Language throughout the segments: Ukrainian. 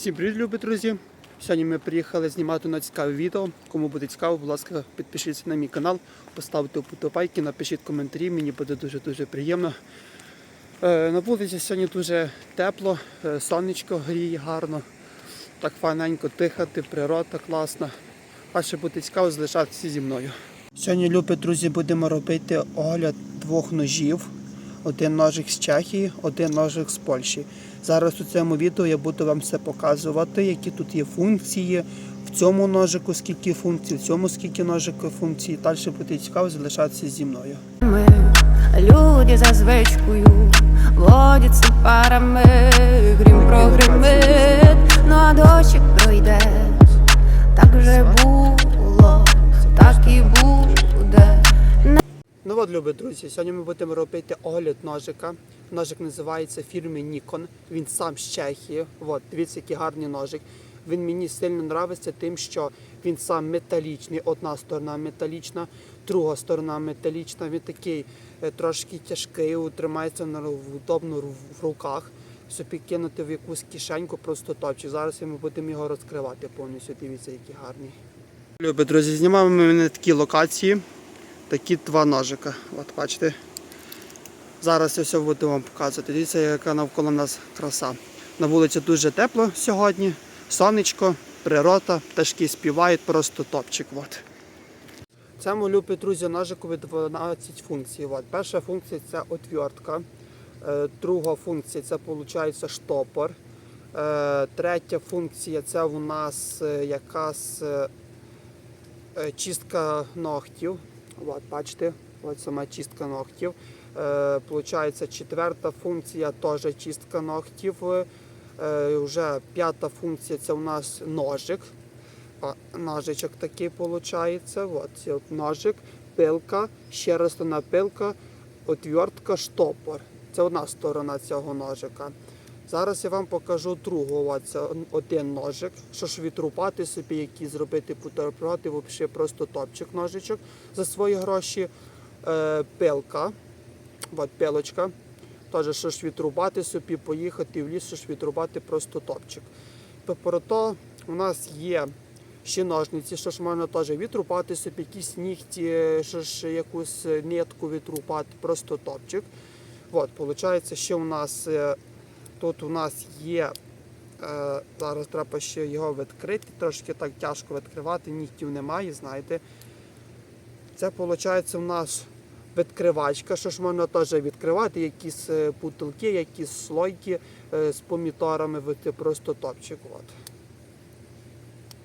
Всім привіт, любі друзі! Сьогодні ми приїхали знімати на цікаве відео. Кому буде цікаво, будь ласка, підпишіться на мій канал, поставте вподобайки, напишіть коментарі, мені буде дуже-дуже приємно. Е, На вулиці сьогодні дуже тепло, е, сонечко гріє гарно, так файненько дихати, природа класна. А ще буде цікаво залишатися зі мною. Сьогодні, любі друзі, будемо робити огляд двох ножів. Один ножик з Чехії, один ножик з Польщі. Зараз у цьому відео я буду вам все показувати, які тут є функції. В цьому ножику скільки функцій, в цьому скільки ножику функцій. Далі буде цікаво залишатися зі мною. Ми, люди за звичкою водяться парами, грім прогримить, ну а дощик пройде. Так вже було, так і буде. От, любі друзі, сьогодні ми будемо робити огляд ножика. Ножик називається фірми Nikon. Він сам з Чехії. От, дивіться, який гарний ножик. Він мені сильно подобається тим, що він сам металічний. Одна сторона металічна, друга сторона металічна. Він такий е, трошки тяжкий, тримається удобно в- руках. Собі кинути в якусь кишеньку, просто топчик. Зараз ми будемо його розкривати повністю. Дивіться, який гарний. Любі друзі, знімаємо ми на такі локації такі два ножика. От бачите. Зараз я все буду вам показувати. Дивіться, яка навколо нас краса. На вулиці дуже тепло сьогодні, сонечко, природа, пташки співають, просто топчик. От. Цьому любі друзі ножикові 12 функцій. От. Перша функція це отвертка. Е, Друга функція це виходить штопор. Е, Третя функція це у нас е, якась чистка ногтів. От, бачите, от сама чистка ногтів. Е, Получається, четверта функція теж чистка ногтів. Е, вже п'ята функція це у нас ножик. Ножичок такий виходить. От, от ножик, пилка, ще раз пилка, отвертка, штопор. Це одна сторона цього ножика. Зараз я вам покажу це один ножик. Що відрубати собі, які зробити бутерброди, взагалі просто топчик ножичок за свої гроші. Е, пилка. От пилочка. Теж що ж відрубати собі, поїхати в ліс, що ж відрубати просто топчик. Попри то у нас є ще ножниці, що ж можна теж відрубати собі, якісь нігті, що ж якусь нитку відрубати, просто топчик. От, виходить, ще у нас е, тут у нас є. е, Зараз треба ще його відкрити. Трошки так тяжко відкривати, нігтів немає, знаєте. Це виходить у нас відкривачка, що ж можна теж відкривати, якісь е, бутилки, якісь слойки е, з помідорами, просто топчик. От.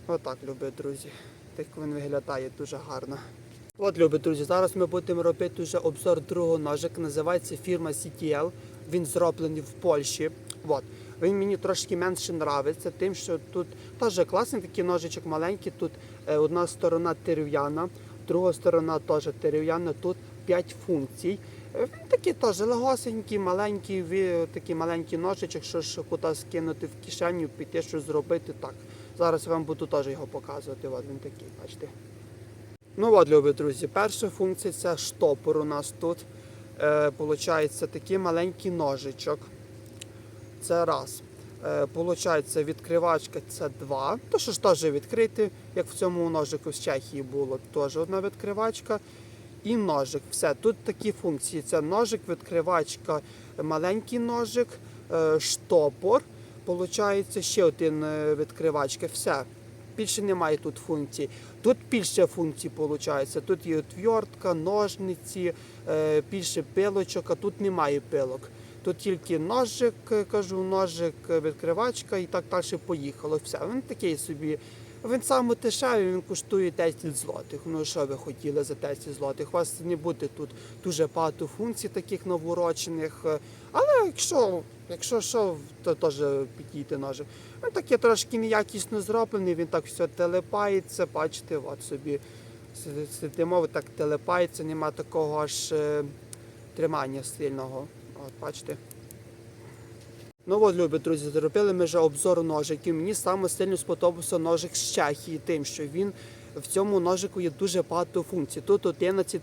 Отак, любі друзі. Так він виглядає дуже гарно. От, любі друзі, зараз ми будемо робити вже обзор другого ножика. Називається фірма CTL. Він зроблений в Польщі. От. Він мені трошки менше подобається, тим, що тут теж класний такий ножичок маленький. Тут е, одна сторона дерев'яна, друга сторона теж дерев'яна. Тут 5 функцій. Е, Він такий теж легосенький, маленький, такий маленький ножичок, що ж кудись кинути в кишеню, піти щось зробити. Так. Зараз вам буду теж його показувати. От він такий, бачите. Ну от, любі друзі, перша функція це штопор у нас тут. Е, такий маленький ножичок. Це раз. Е, Получається відкривачка це два. То що ж теж відкрити, як в цьому ножику з Чехії було, теж одна відкривачка. І ножик. Все. Тут такі функції. Це ножик, відкривачка, маленький ножик, е, штопор. Получається ще один е, відкривачка. Все. Більше немає тут функцій. Тут більше функцій виходить. Тут є отвертка, ножниці, е, більше пилочок, а тут немає пилок. Тут тільки ножик, е, кажу, ножик, е, відкривачка і так далі поїхало. Все. Він такий собі. Він саме дешевий, він коштує 10 злотих. Ну що ви хотіли за 10 злотих? У вас не буде тут дуже багато функцій таких наворочених. Але якщо, якщо що, то теж підійде ножик. Він такий трошки неякісно зроблений, він так все телепається, бачите, от собі сидимо, так телепається, нема такого аж е, тримання сильного. От, бачите. Ну от, любі друзі, зробили ми вже обзор ножиків. Мені саме сильно сподобався ножик з Чехії, тим, що він в цьому ножику є дуже багато функцій. Тут 11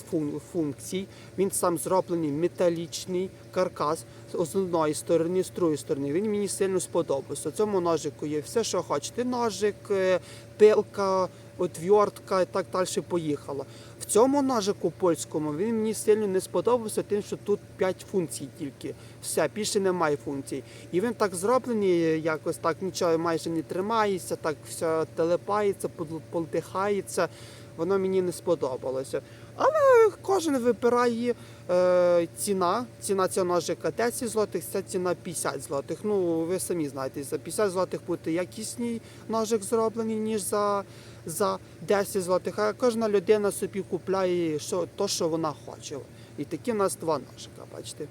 функцій. Він сам зроблений металічний каркас, з одної сторони, з другої сторони. Він мені сильно сподобався. Цьому ножику є все, що хочете. Ножик, е, пилка, отвертка і так далі поїхало. В цьому ножику польському він мені сильно не сподобався, тим, що тут 5 функцій тільки. Все, більше немає функцій. І він так зроблений, якось так нічого майже не тримається, так все телепається, полтихається. Воно мені не сподобалося. Але кожен вибирає е, ціна. Ціна цього ножика 10 злотих, ця ціна 50 злотих. Ну, ви самі знаєте, за 50 злотих буде якісній ножик зроблений, ніж за, за 10 злотих. А кожна людина собі купляє що, то, що вона хоче. І такі в нас два ножика, бачите.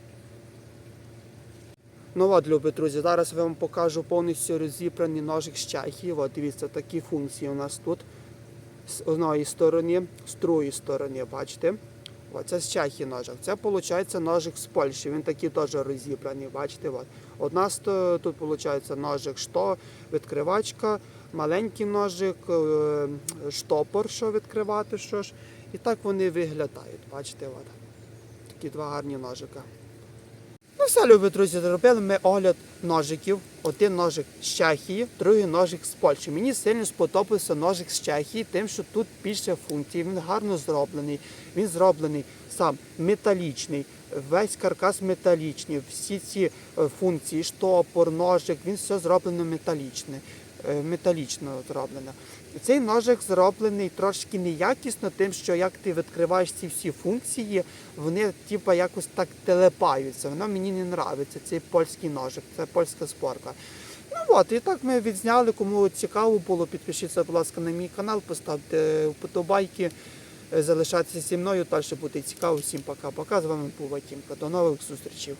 Ну от, любі друзі, зараз я вам покажу повністю розібраний ножик з Чехії. От, дивіться, такі функції у нас тут. З одної сторони, з другої сторони, бачите? Оце з Чехії ножик. Це виходить ножик з Польщі. Він такий теж розібраний, бачите? От. Одна тут виходить ножик що, відкривачка, маленький ножик, е, штопор, що відкривати, що ж. І так вони виглядають. Бачите, от. Такі два гарні ножика. Ну все, любі друзі, зробили ми огляд ножиків. Один ножик з Чехії, другий ножик з Польщі. Мені сильно сподобався ножик з Чехії, тим, що тут більше функцій. Він гарно зроблений. Він зроблений сам металічний, весь каркас металічний, всі ці е, функції, штопор, ножик, він все зроблено металічне. Е, Металічно зроблено. Цей ножик зроблений трошки неякісно, тим, що як ти відкриваєш ці всі функції, вони типа якось так телепаються. Воно мені не подобається. Цей польський ножик, це польська спорка. Ну от, і так ми відзняли. Кому цікаво було, підпишіться, будь ласка, на мій канал, поставте вподобайки, е, залишайтеся зі мною. Далі буде цікаво. Всім пока-пока. З вами був Ватімка. До нових зустрічей.